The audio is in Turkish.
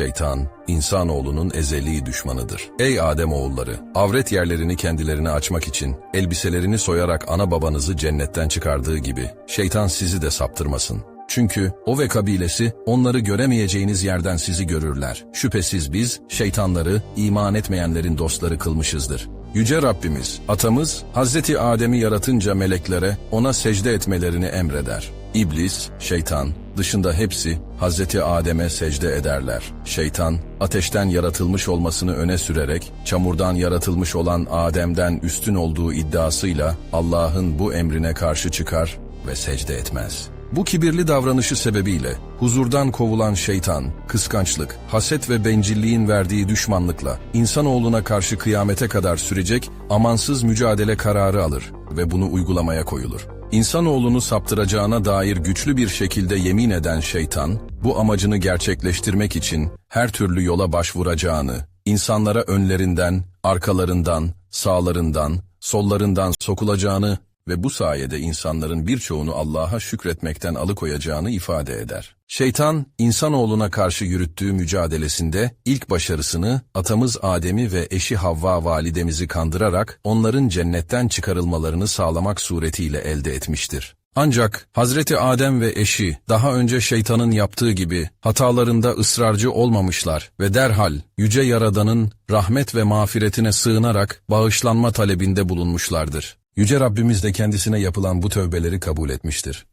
Şeytan, insanoğlunun ezeli düşmanıdır. Ey Adem oğulları, avret yerlerini kendilerine açmak için elbiselerini soyarak ana babanızı cennetten çıkardığı gibi şeytan sizi de saptırmasın. Çünkü o ve kabilesi onları göremeyeceğiniz yerden sizi görürler. Şüphesiz biz şeytanları iman etmeyenlerin dostları kılmışızdır. Yüce Rabbimiz, atamız Hazreti Adem'i yaratınca meleklere ona secde etmelerini emreder. İblis, şeytan, dışında hepsi Hazreti Adem'e secde ederler. Şeytan, ateşten yaratılmış olmasını öne sürerek, çamurdan yaratılmış olan Adem'den üstün olduğu iddiasıyla Allah'ın bu emrine karşı çıkar ve secde etmez. Bu kibirli davranışı sebebiyle huzurdan kovulan şeytan, kıskançlık, haset ve bencilliğin verdiği düşmanlıkla insanoğluna karşı kıyamete kadar sürecek amansız mücadele kararı alır ve bunu uygulamaya koyulur. İnsanoğlunu saptıracağına dair güçlü bir şekilde yemin eden şeytan, bu amacını gerçekleştirmek için her türlü yola başvuracağını, insanlara önlerinden, arkalarından, sağlarından, sollarından sokulacağını ve bu sayede insanların birçoğunu Allah'a şükretmekten alıkoyacağını ifade eder. Şeytan, insanoğluna karşı yürüttüğü mücadelesinde ilk başarısını atamız Adem'i ve eşi Havva validemizi kandırarak onların cennetten çıkarılmalarını sağlamak suretiyle elde etmiştir. Ancak Hazreti Adem ve eşi daha önce şeytanın yaptığı gibi hatalarında ısrarcı olmamışlar ve derhal Yüce Yaradan'ın rahmet ve mağfiretine sığınarak bağışlanma talebinde bulunmuşlardır. Yüce Rabbimiz de kendisine yapılan bu tövbeleri kabul etmiştir.